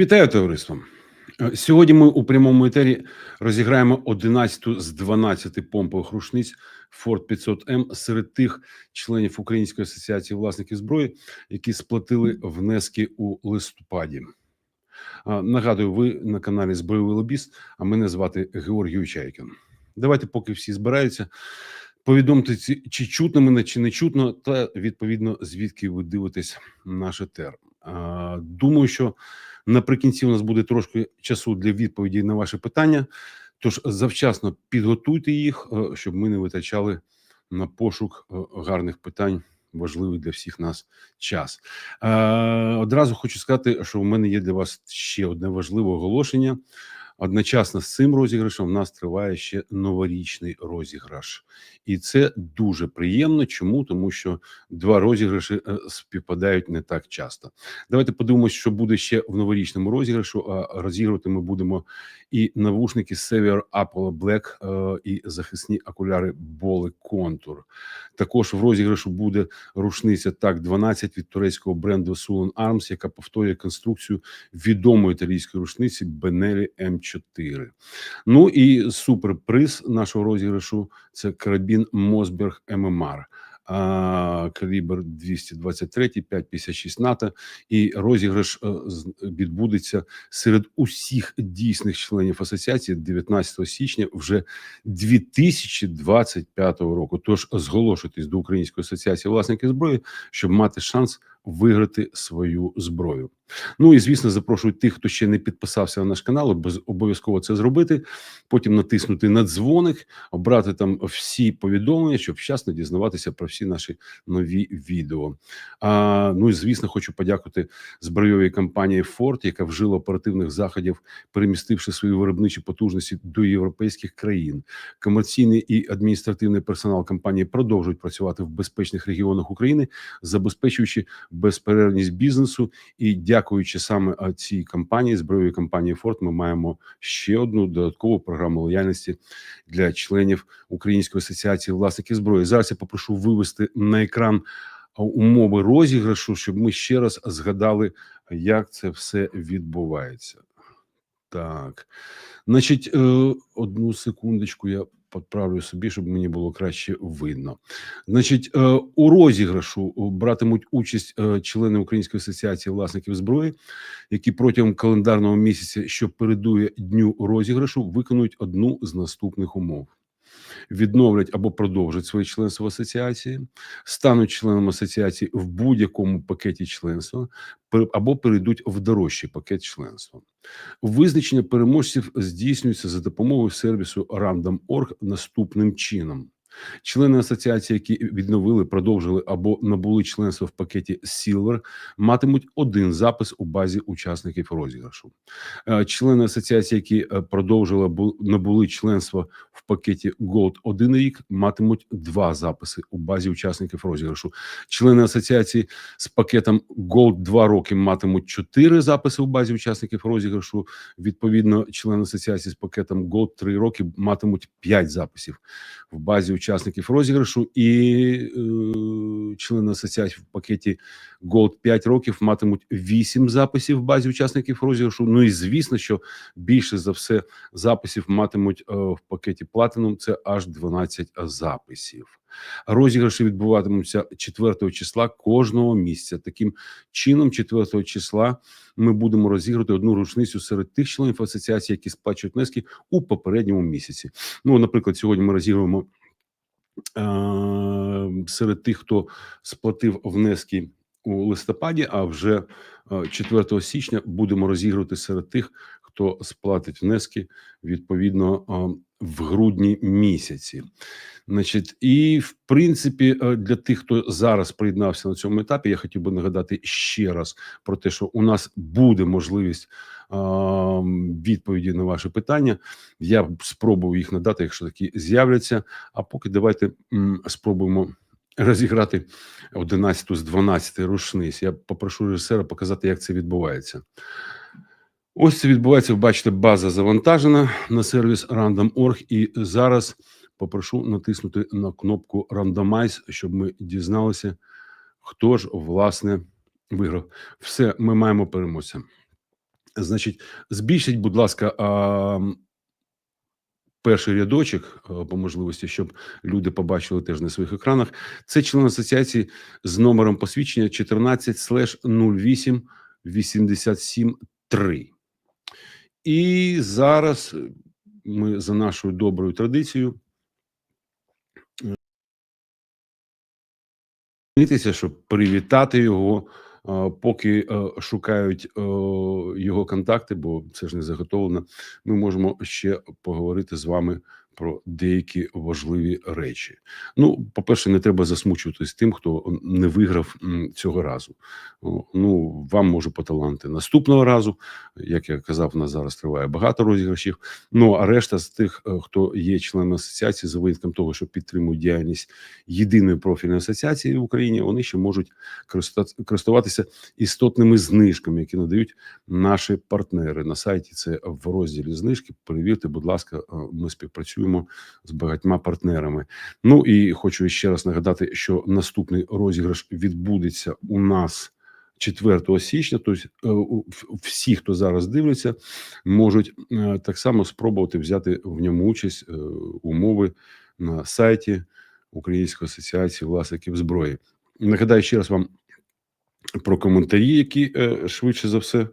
Вітаю товариство. Е, Сьогодні ми у прямому етері розіграємо 11 з 12 помпових рушниць Ford 500 m серед тих членів Української асоціації власників зброї, які сплатили внески у листопаді. Нагадую, ви на каналі Збройовий лобіст, а мене звати Георгій Учайкін. Давайте, поки всі збираються, повідомте, чи чутно мене, чи не чутно, та відповідно звідки ви дивитесь наш етер. Думаю, що наприкінці у нас буде трошки часу для відповіді на ваші питання. Тож завчасно підготуйте їх, е, щоб ми не витрачали на пошук е, гарних питань, важливий для всіх нас час. Е, Одразу хочу сказати, що в мене є для вас ще одне важливе оголошення. Одночасно з цим розіграшем в нас триває ще новорічний розіграш, і це дуже приємно. Чому? Тому що два розіграші е, співпадають не так часто. Давайте подивимося, що буде ще в новорічному розіграшу. А розігрувати ми будемо і навушники Sevier Apollo Black, е, і захисні окуляри Боли Contour. Також в розіграшу буде рушниця так 12 від турецького бренду Sulon Arms, яка повторює конструкцію відомої італійської рушниці Benelli M4. Ну і суперприз нашого розіграшу це карабін Мосберг ММР. Калібр 223, 5,56 НАТО, і розіграш е, відбудеться серед усіх дійсних членів асоціації 19 січня вже 2025 року. Тож зголошуйтесь до Української асоціації власників зброї, щоб мати шанс виграти свою зброю. Ну і звісно, запрошую тих, хто ще не підписався на наш канал, обов'язково це зробити. Потім натиснути на дзвоник, обрати там всі повідомлення, щоб вчасно дізнаватися про всі наші нові відео. А, ну і звісно, хочу подякувати збройовій компанії Ford, яка вжила оперативних заходів, перемістивши свої виробничі потужності до європейських країн. Комерційний і адміністративний персонал компанії продовжують працювати в безпечних регіонах України, забезпечуючи безперервність бізнесу. І дякуючи саме цій компанії, збройовій компанії Ford, ми маємо ще одну додаткову програму лояльності для членів Української асоціації власників зброї. Зараз я попрошу вивести на екран умови розіграшу, щоб ми ще раз згадали, як це все відбувається. Так, значить, е, одну секундочку, я поправлю собі, щоб мені було краще видно. Значить, е, у розіграшу е, братимуть участь е, члени Української асоціації власників зброї, які протягом календарного місяця, що передує дню розіграшу, виконують одну з наступних умов. Відновлять або продовжать своє членство в асоціації, стануть членом асоціації в будь-якому пакеті членства, або перейдуть в дорожчий пакет членства. Визначення переможців здійснюється за допомогою сервісу Random.org наступним чином. Члени асоціації, які відновили, продовжили або набули членство в пакеті Silver, матимуть один запис у базі учасників розіграшу. Е, Члени асоціації, які е, продовжили набули членство в пакеті Gold один рік, матимуть два записи у базі учасників розіграшу. Члени асоціації з пакетом Gold 2 роки матимуть чотири записи у базі учасників розіграшу. Відповідно, члени асоціації з пакетом Gold 3 роки матимуть 5 записів в базі учасників розіграшу, і е, члени асоціації в пакеті Gold 5 років матимуть 8 записів в базі учасників розіграшу. Ну і звісно, що більше за все записів матимуть е, в пакеті Platinum, це аж 12 записів. Розіграші відбуватимуться 4 числа кожного місяця. Таким чином, 4 числа ми будемо розіграти одну рушницю серед тих членів асоціації, які сплачують внески у попередньому місяці. Ну, наприклад, сьогодні ми розігруємо е, серед тих, хто сплатив внески у листопаді, а вже е, 4 січня будемо розігрувати серед тих, хто сплатить внески відповідно е, в грудні місяці. Значить, і в принципі, е, для тих, хто зараз приєднався на цьому етапі, я хотів би нагадати ще раз про те, що у нас буде можливість е, відповіді на ваші питання. Я спробую їх надати, якщо такі з'являться. А поки давайте м, спробуємо розіграти 11 з 12 рушниць. Я попрошу режисера показати, як це відбувається. Ось це відбувається. Ви бачите, база завантажена на сервіс Random.org. І зараз попрошу натиснути на кнопку Randomize, щоб ми дізналися, хто ж власне виграв. Все, ми маємо переможця. Значить, збільшіть, будь ласка, а, перший рядочок по можливості, щоб люди побачили теж на своїх екранах. Це член асоціації з номером посвідчення 14 08 87 3. І зараз ми за нашою доброю традицією щоб привітати його, поки е, шукають е, його контакти, бо це ж не заготовлено. Ми можемо ще поговорити з вами про деякі важливі речі. Ну, по-перше, не треба засмучуватись тим, хто не виграв цього разу. Ну, вам може поталанти наступного разу. Як я казав, у нас зараз триває багато розіграшів. Ну а решта з тих, е, хто є членом асоціації, за винятком того, що підтримують діяльність єдиної профільної асоціації в Україні, вони ще можуть користуватися істотними знижками, які надають наші партнери на сайті. Це в розділі знижки. Перевірте, будь ласка, е, ми співпрацюємо з багатьма партнерами. Ну і хочу ще раз нагадати, що наступний розіграш відбудеться у нас. 4 січня, тобто е, всі, хто зараз дивляться, можуть е, так само спробувати взяти в ньому участь е, умови на сайті Української асоціації власників зброї. Нагадаю ще раз вам про коментарі, які швидше за все,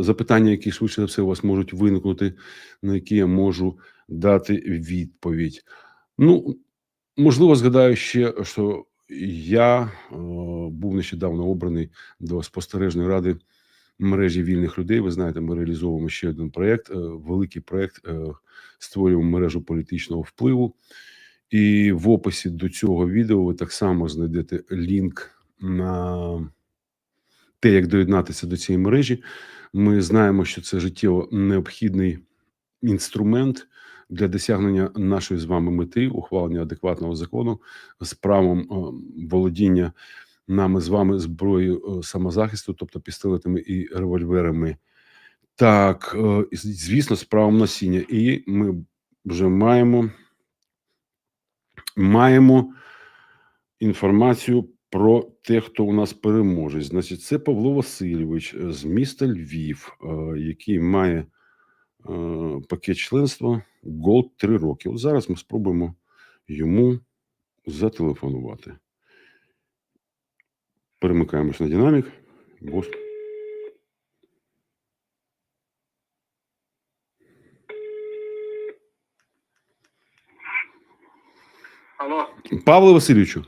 запитання, які швидше за все у вас можуть виникнути, на які я можу дати відповідь. Ну, можливо, згадаю ще, що я е, був нещодавно обраний до спостережної ради мережі вільних людей. Ви знаєте, ми реалізовуємо ще один проєкт, е, великий проєкт, е, створюємо мережу політичного впливу. І в описі до цього відео ви так само знайдете лінк на те, як доєднатися до цієї мережі. Ми знаємо, що це життєво необхідний інструмент для досягнення нашої з вами мети, ухвалення адекватного закону з правом е, володіння нами з вами зброєю е, самозахисту, тобто пістолетами і револьверами. Так, е, звісно, з правом носіння. І ми вже маємо маємо інформацію про те, хто у нас переможець. Значить, це Павло Васильович е, з міста Львів, е, який має е, пакет членства Gold 3 роки. От зараз ми спробуємо йому зателефонувати. Перемикаємось на динамік. Алло, Павло Васильовичу,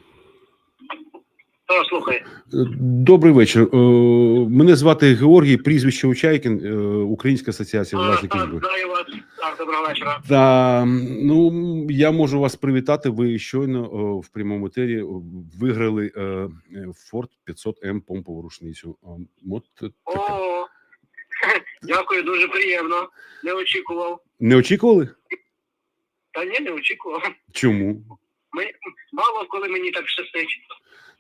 добрий вечір. Е, Мене звати Георгій, прізвище Учайкін, е, Українська асоціація власників зброї. знаю вас. Так, доброго вечора. Та ну я можу вас привітати. Ви щойно о, в прямому етері виграли е, е, Ford 500 М помпову рушницю. От таке. О, дякую, дуже приємно. Не очікував. не очікували? Та ні, не очікував. Чому? Ми, мало коли мені так щастить.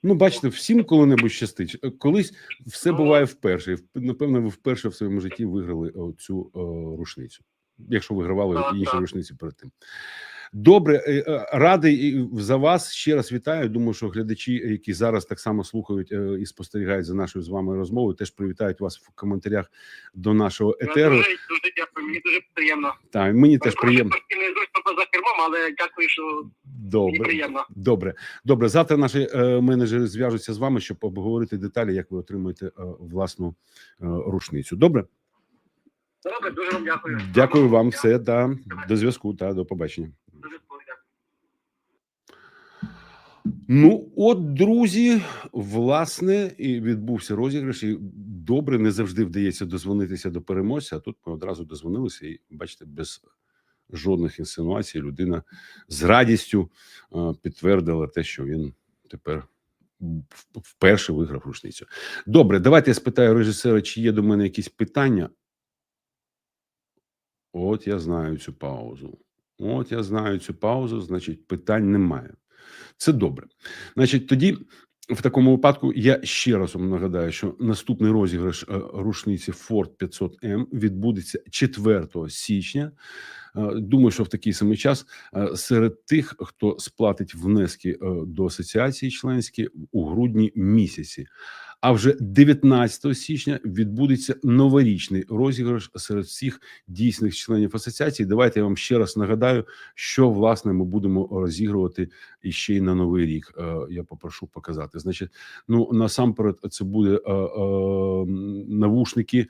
Ну, бачите, всім коли-небудь щастить. Е, Колись все Ну. буває вперше. Напевно, ви вперше в своєму житті виграли цю е, рушницю, якщо вигравали інші рушниці перед тим. Добре, е, е, радий і за вас ще раз вітаю. Думаю, що глядачі, які зараз так само слухають е, і спостерігають за нашою з вами розмовою, теж привітають вас в коментарях до нашого етеру. Дуже, дякую, мені дуже приємно. Та мені теж приємно. Не зручно поза кермом, але дякую, що Добре, приємно. добре, добре. Завтра наші е, менеджери зв'яжуться з вами, щоб обговорити деталі, як ви отримаєте е, власну е, рушницю. Добре, Добре, дуже вам дякую. дякую вам. Все да до зв'язку та до побачення. Дуже дякую. Ну, от, друзі, власне, і відбувся розіграш. І добре, не завжди вдається дозвонитися до переможця. А тут ми одразу дозвонилися, і бачите, без жодних інсинуацій людина з радістю підтвердила те, що він тепер вперше виграв рушницю. Добре, давайте я спитаю режисера, чи є до мене якісь питання. От я знаю цю паузу. От я знаю цю паузу, значить, питань немає. Це добре. Значить, тоді в такому випадку я ще раз вам нагадаю, що наступний розіграш е, рушниці Ford 500 M відбудеться 4 січня. Е, Думаю, що в такий самий час е, серед тих, хто сплатить внески до асоціації членські у грудні місяці. А вже 19 січня відбудеться новорічний розіграш серед всіх дійсних членів асоціації. Давайте я вам ще раз нагадаю, що власне ми будемо розігрувати і ще й на новий рік. Е, Я попрошу показати. Значить, ну насамперед, це буде е, е, навушники.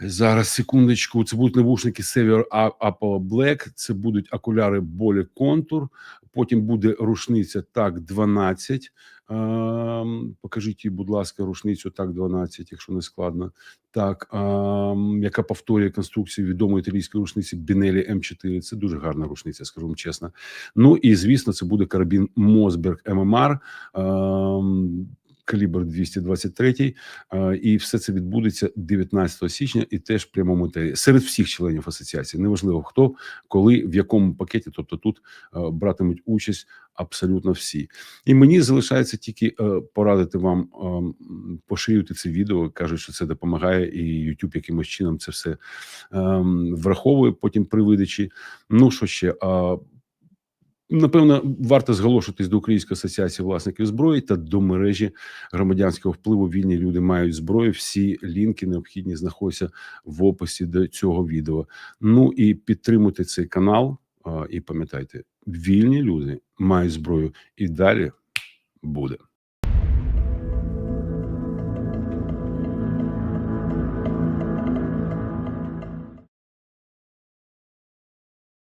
Зараз секундочку. Це будуть навушники A- Apple Black, це будуть окуляри Bolly Contour, Потім буде рушниця так 12. Покажіть їй, будь ласка, рушницю так 12, якщо не складно. Так, яка повторює конструкцію відомої італійської рушниці Бінелі М4. Це дуже гарна рушниця, скажу вам чесно. Ну і звісно, це буде карабін Мосберг ММР. Ем, Калібр 223, е, і все це відбудеться 19 січня, і теж в прямому етері. серед всіх членів асоціації. Неважливо хто, коли, в якому пакеті. Тобто тут е, братимуть участь абсолютно всі. І мені залишається тільки е, порадити вам поширювати це відео. кажуть, що це допомагає, і YouTube якимось чином це все е, враховує потім при видачі. Ну що ще? Напевно, варто зголошуватись до Української асоціації власників зброї та до мережі громадянського впливу. Вільні люди мають зброю. Всі лінки необхідні знаходяться в описі до цього відео. Ну і підтримуйте цей канал. І пам'ятайте, вільні люди мають зброю, і далі буде.